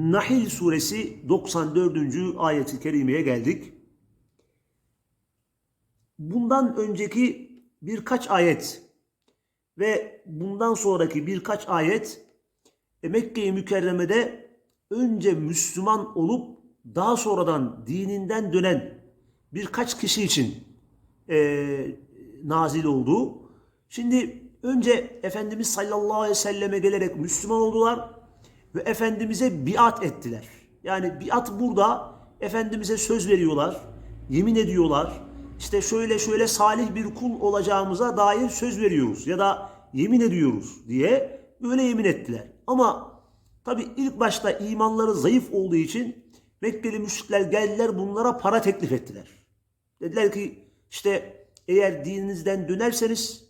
Nahil suresi 94. ayeti kerimeye geldik. Bundan önceki birkaç ayet ve bundan sonraki birkaç ayet e, Mekke-i Mükerreme'de önce Müslüman olup daha sonradan dininden dönen birkaç kişi için e, nazil oldu. Şimdi önce Efendimiz sallallahu aleyhi ve selleme gelerek Müslüman oldular ve Efendimiz'e biat ettiler. Yani biat burada Efendimiz'e söz veriyorlar, yemin ediyorlar. İşte şöyle şöyle salih bir kul olacağımıza dair söz veriyoruz ya da yemin ediyoruz diye böyle yemin ettiler. Ama tabi ilk başta imanları zayıf olduğu için Mekkeli müşrikler geldiler bunlara para teklif ettiler. Dediler ki işte eğer dininizden dönerseniz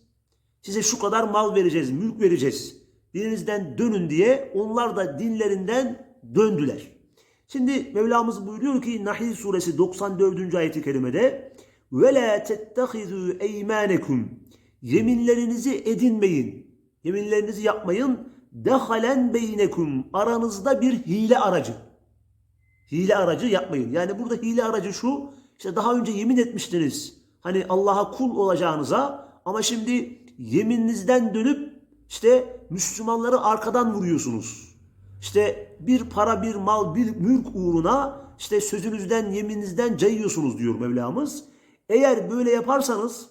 size şu kadar mal vereceğiz, mülk vereceğiz dininizden dönün diye onlar da dinlerinden döndüler. Şimdi Mevlamız buyuruyor ki Nahil suresi 94. ayeti kerimede ve la tettehizu eymanekum yeminlerinizi edinmeyin. Yeminlerinizi yapmayın. Dehalen beynekum aranızda bir hile aracı. Hile aracı yapmayın. Yani burada hile aracı şu. işte daha önce yemin etmiştiniz. Hani Allah'a kul olacağınıza ama şimdi yemininizden dönüp işte Müslümanları arkadan vuruyorsunuz. İşte bir para, bir mal, bir mülk uğruna işte sözünüzden, yemininizden cayıyorsunuz diyor Mevlamız. Eğer böyle yaparsanız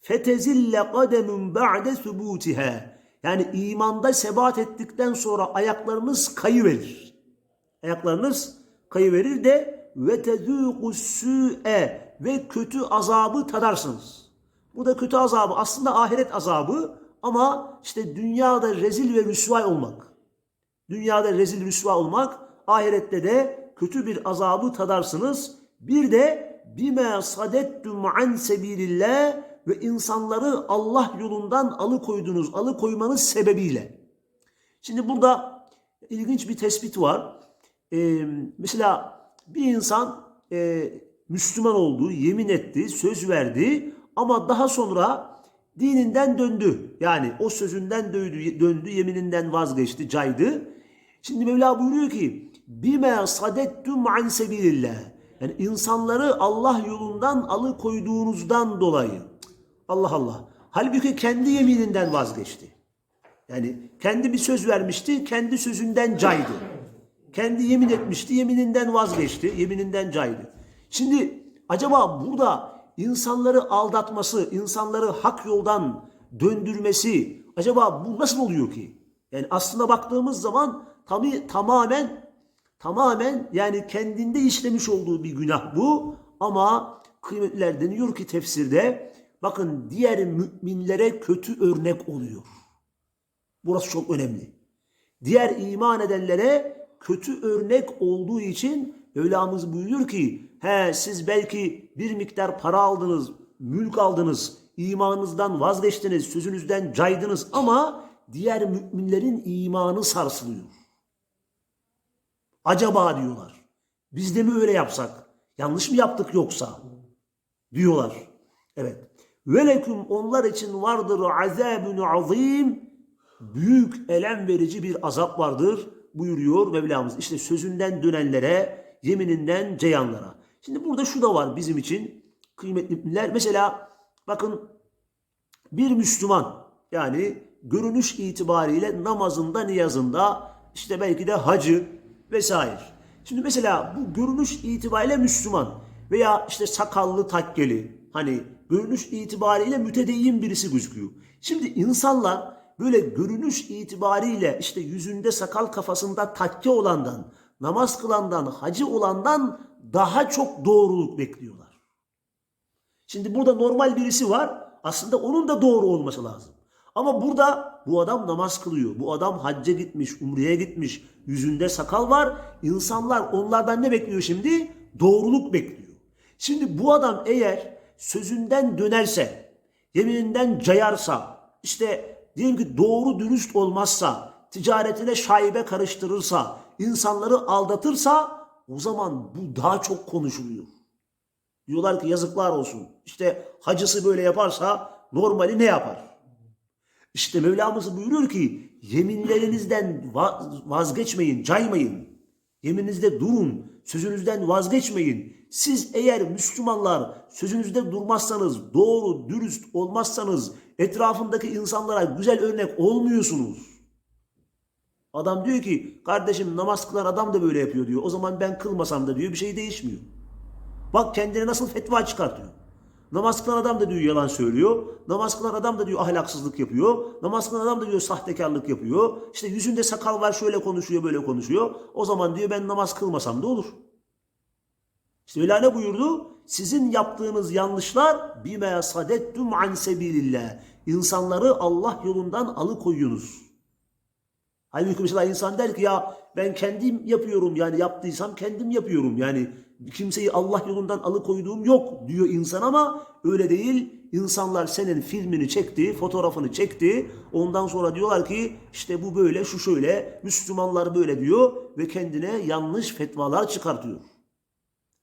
fetezille kademun ba'de subutiha. Yani imanda sebat ettikten sonra ayaklarınız kayıverir. Ayaklarınız kayıverir de ve tezûku su'e ve kötü azabı tadarsınız. Bu da kötü azabı aslında ahiret azabı ama işte dünyada rezil ve rüsvay olmak. Dünyada rezil rüsva olmak, ahirette de kötü bir azabı tadarsınız. Bir de bime sadettum an sebilillah ve insanları Allah yolundan alıkoydunuz, alıkoymanız sebebiyle. Şimdi burada ilginç bir tespit var. Ee, mesela bir insan e, Müslüman oldu, yemin etti, söz verdi ama daha sonra dininden döndü. Yani o sözünden döndü, döndü yemininden vazgeçti, caydı. Şimdi Mevla buyuruyor ki bime sadettum an sebilillah. Yani insanları Allah yolundan alıkoyduğunuzdan dolayı. Allah Allah. Halbuki kendi yemininden vazgeçti. Yani kendi bir söz vermişti, kendi sözünden caydı. Kendi yemin etmişti, yemininden vazgeçti, yemininden caydı. Şimdi acaba burada insanları aldatması, insanları hak yoldan döndürmesi acaba bu nasıl oluyor ki? Yani aslına baktığımız zaman tabi tamamen tamamen yani kendinde işlemiş olduğu bir günah bu ama kıymetliler deniyor ki tefsirde bakın diğer müminlere kötü örnek oluyor. Burası çok önemli. Diğer iman edenlere kötü örnek olduğu için Mevlamız buyuruyor ki he siz belki bir miktar para aldınız, mülk aldınız, imanınızdan vazgeçtiniz, sözünüzden caydınız ama diğer müminlerin imanı sarsılıyor. Acaba diyorlar. Biz de mi öyle yapsak? Yanlış mı yaptık yoksa? Diyorlar. Evet. Velekum onlar için vardır azabun azim. Büyük elem verici bir azap vardır buyuruyor Mevlamız. İşte sözünden dönenlere, yemininden ceyanlara. Şimdi burada şu da var bizim için kıymetli müminler. Mesela bakın bir Müslüman yani görünüş itibariyle namazında, niyazında işte belki de hacı vesaire. Şimdi mesela bu görünüş itibariyle Müslüman veya işte sakallı takkeli hani görünüş itibariyle mütedeyyin birisi gözüküyor. Şimdi insanlar böyle görünüş itibariyle işte yüzünde sakal kafasında takke olandan, namaz kılandan, hacı olandan daha çok doğruluk bekliyorlar. Şimdi burada normal birisi var. Aslında onun da doğru olması lazım. Ama burada bu adam namaz kılıyor. Bu adam hacca gitmiş, umreye gitmiş. Yüzünde sakal var. İnsanlar onlardan ne bekliyor şimdi? Doğruluk bekliyor. Şimdi bu adam eğer sözünden dönerse, yemininden cayarsa, işte diyelim ki doğru dürüst olmazsa, ticaretine şaibe karıştırırsa, insanları aldatırsa o zaman bu daha çok konuşuluyor. Diyorlar ki yazıklar olsun. İşte hacısı böyle yaparsa normali ne yapar? İşte Mevlamız buyuruyor ki yeminlerinizden va- vazgeçmeyin, caymayın. Yemininizde durun, sözünüzden vazgeçmeyin. Siz eğer Müslümanlar sözünüzde durmazsanız, doğru, dürüst olmazsanız, etrafındaki insanlara güzel örnek olmuyorsunuz. Adam diyor ki kardeşim namaz kılan adam da böyle yapıyor diyor. O zaman ben kılmasam da diyor bir şey değişmiyor. Bak kendine nasıl fetva çıkartıyor. Namaz kılan adam da diyor yalan söylüyor. Namaz kılan adam da diyor ahlaksızlık yapıyor. Namaz kılan adam da diyor sahtekarlık yapıyor. İşte yüzünde sakal var şöyle konuşuyor böyle konuşuyor. O zaman diyor ben namaz kılmasam da olur. İşte Mevla ne buyurdu? Sizin yaptığınız yanlışlar bime sadettum an sebilillah. İnsanları Allah yolundan alıkoyunuz. Halbuki mesela insan der ki ya ben kendim yapıyorum yani yaptıysam kendim yapıyorum. Yani kimseyi Allah yolundan alıkoyduğum yok diyor insan ama öyle değil. İnsanlar senin filmini çekti, fotoğrafını çekti. Ondan sonra diyorlar ki işte bu böyle, şu şöyle, Müslümanlar böyle diyor ve kendine yanlış fetvalar çıkartıyor.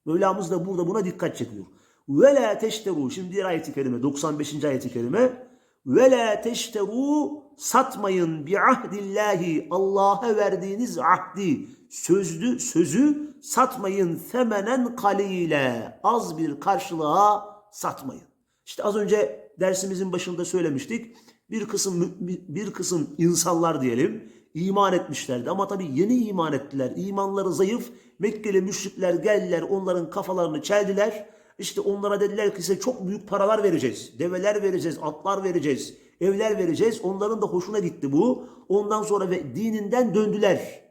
Mevlamız da burada buna dikkat çekiyor. Ve la teşteru. Şimdi diğer ayeti kerime 95. ayeti kerime. Ve la teşteru satmayın bi ahdillahi Allah'a verdiğiniz ahdi sözlü sözü satmayın semenen kalile az bir karşılığa satmayın. İşte az önce dersimizin başında söylemiştik. Bir kısım bir kısım insanlar diyelim iman etmişlerdi ama tabii yeni iman ettiler. İmanları zayıf. Mekkeli müşrikler geldiler onların kafalarını çeldiler. İşte onlara dediler ki size çok büyük paralar vereceğiz. Develer vereceğiz, atlar vereceğiz, evler vereceğiz. Onların da hoşuna gitti bu. Ondan sonra ve dininden döndüler.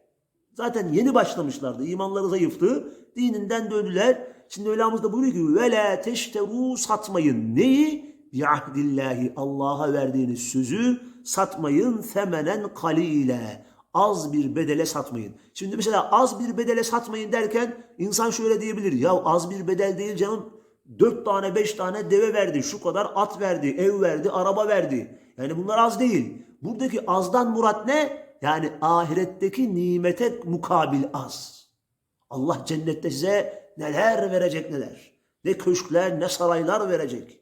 Zaten yeni başlamışlardı. İmanları zayıftı. Dininden döndüler. Şimdi Mevlamız da buyuruyor ki ve la teşteru satmayın. Neyi? Bi'ahdillahi Allah'a verdiğiniz sözü satmayın femenen kalile. Az bir bedele satmayın. Şimdi mesela az bir bedele satmayın derken insan şöyle diyebilir. Ya az bir bedel değil canım. Dört tane beş tane deve verdi. Şu kadar at verdi. Ev verdi. Araba verdi. Yani bunlar az değil. Buradaki azdan murat ne? Yani ahiretteki nimete mukabil az. Allah cennette size neler verecek neler. Ne köşkler ne saraylar verecek.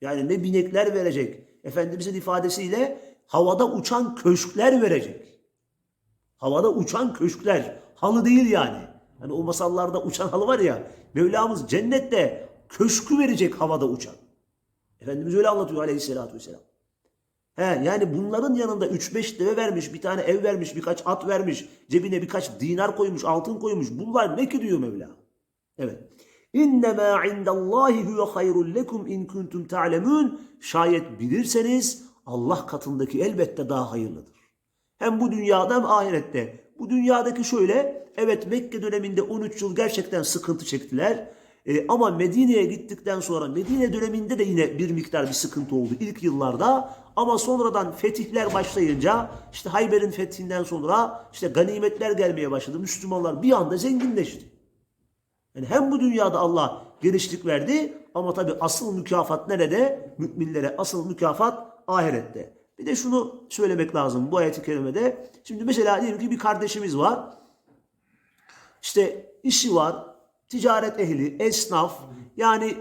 Yani ne binekler verecek. Efendimizin ifadesiyle havada uçan köşkler verecek. Havada uçan köşkler. Halı değil yani. Hani o masallarda uçan halı var ya. Mevlamız cennette köşkü verecek havada uçan. Efendimiz öyle anlatıyor aleyhissalatü vesselam. He, yani bunların yanında 3-5 deve vermiş, bir tane ev vermiş, birkaç at vermiş, cebine birkaç dinar koymuş, altın koymuş. Bunlar ne ki diyor Mevla? Evet. İnnemâ indallâhi huve hayrul lekum in kuntum ta'lemûn. Şayet bilirseniz Allah katındaki elbette daha hayırlıdır. Hem bu dünyada hem ahirette. Bu dünyadaki şöyle, evet Mekke döneminde 13 yıl gerçekten sıkıntı çektiler. E, ama Medine'ye gittikten sonra Medine döneminde de yine bir miktar bir sıkıntı oldu ilk yıllarda. Ama sonradan fetihler başlayınca işte Hayber'in fethinden sonra işte ganimetler gelmeye başladı. Müslümanlar bir anda zenginleşti. Yani hem bu dünyada Allah genişlik verdi ama tabi asıl mükafat nerede? Müminlere asıl mükafat ahirette. Bir de şunu söylemek lazım bu ayet-i kerimede. Şimdi mesela diyelim ki bir kardeşimiz var. İşte işi var, ticaret ehli, esnaf. Yani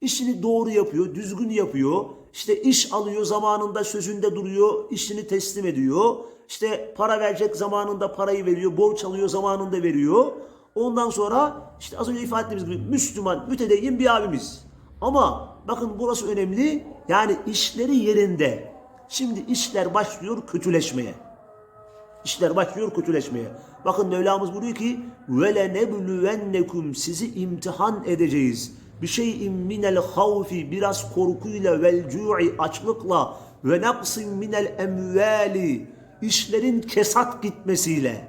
işini doğru yapıyor, düzgün yapıyor. İşte iş alıyor, zamanında sözünde duruyor, işini teslim ediyor. İşte para verecek zamanında parayı veriyor, borç alıyor zamanında veriyor. Ondan sonra işte az önce ifade ettiğimiz gibi Müslüman, mütedeyyin bir abimiz. Ama bakın burası önemli. Yani işleri yerinde. Şimdi işler başlıyor kötüleşmeye. İşler başlıyor kötüleşmeye. Bakın Mevlamız buyuruyor ki وَلَنَبْلُوَنَّكُمْ Sizi imtihan edeceğiz. Bir şeyin minel havfi biraz korkuyla vel cu'i açlıkla ve naqsin minel emvali işlerin kesat gitmesiyle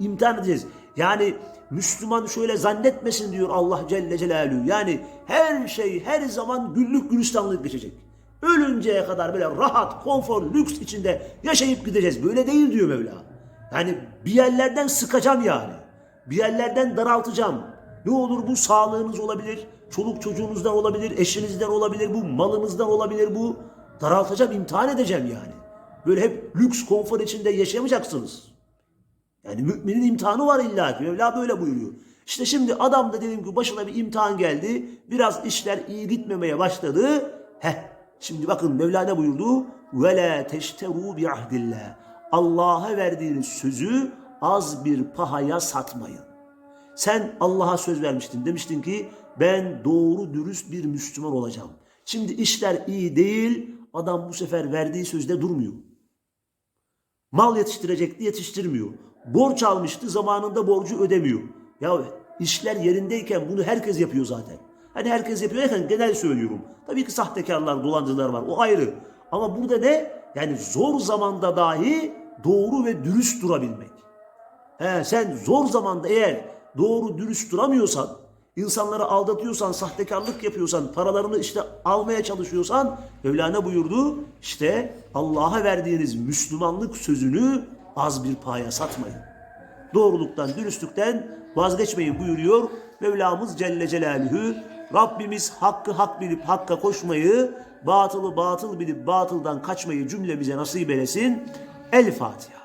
imtihan edeceğiz. Yani Müslüman şöyle zannetmesin diyor Allah Celle Celaluhu. Yani her şey her zaman güllük gülistanlık geçecek. Ölünceye kadar böyle rahat, konfor, lüks içinde yaşayıp gideceğiz. Böyle değil diyor Mevla. Yani bir yerlerden sıkacağım yani. Bir yerlerden daraltacağım. Ne olur bu sağlığınız olabilir, çoluk çocuğunuzdan olabilir, eşinizden olabilir, bu malınızdan olabilir bu. Daraltacağım, imtihan edeceğim yani. Böyle hep lüks, konfor içinde yaşayamayacaksınız. Yani müminin imtihanı var illa ki. Mevla böyle buyuruyor. İşte şimdi adam da dedim ki başına bir imtihan geldi. Biraz işler iyi gitmemeye başladı. Heh. Şimdi bakın Mevla ne buyurdu? Ve la teşteru bi. Allah'a verdiğiniz sözü az bir pahaya satmayın. Sen Allah'a söz vermiştin. Demiştin ki ben doğru dürüst bir Müslüman olacağım. Şimdi işler iyi değil. Adam bu sefer verdiği sözde durmuyor. Mal yetiştirecekti yetiştirmiyor. Borç almıştı zamanında borcu ödemiyor. Ya işler yerindeyken bunu herkes yapıyor zaten. Hani herkes yapıyor derken genel söylüyorum. Tabii ki sahtekarlar, dolancılar var. O ayrı. Ama burada ne? Yani zor zamanda dahi doğru ve dürüst durabilmek. He, sen zor zamanda eğer doğru dürüst duramıyorsan, insanları aldatıyorsan, sahtekarlık yapıyorsan, paralarını işte almaya çalışıyorsan, Mevla ne buyurdu? İşte Allah'a verdiğiniz Müslümanlık sözünü az bir paya satmayın. Doğruluktan, dürüstlükten vazgeçmeyin buyuruyor Mevlamız Celle Celaluhu. Rabbimiz hakkı hak bilip hakka koşmayı, batılı batıl bilip batıldan kaçmayı cümlemize nasip eylesin. El Fatiha.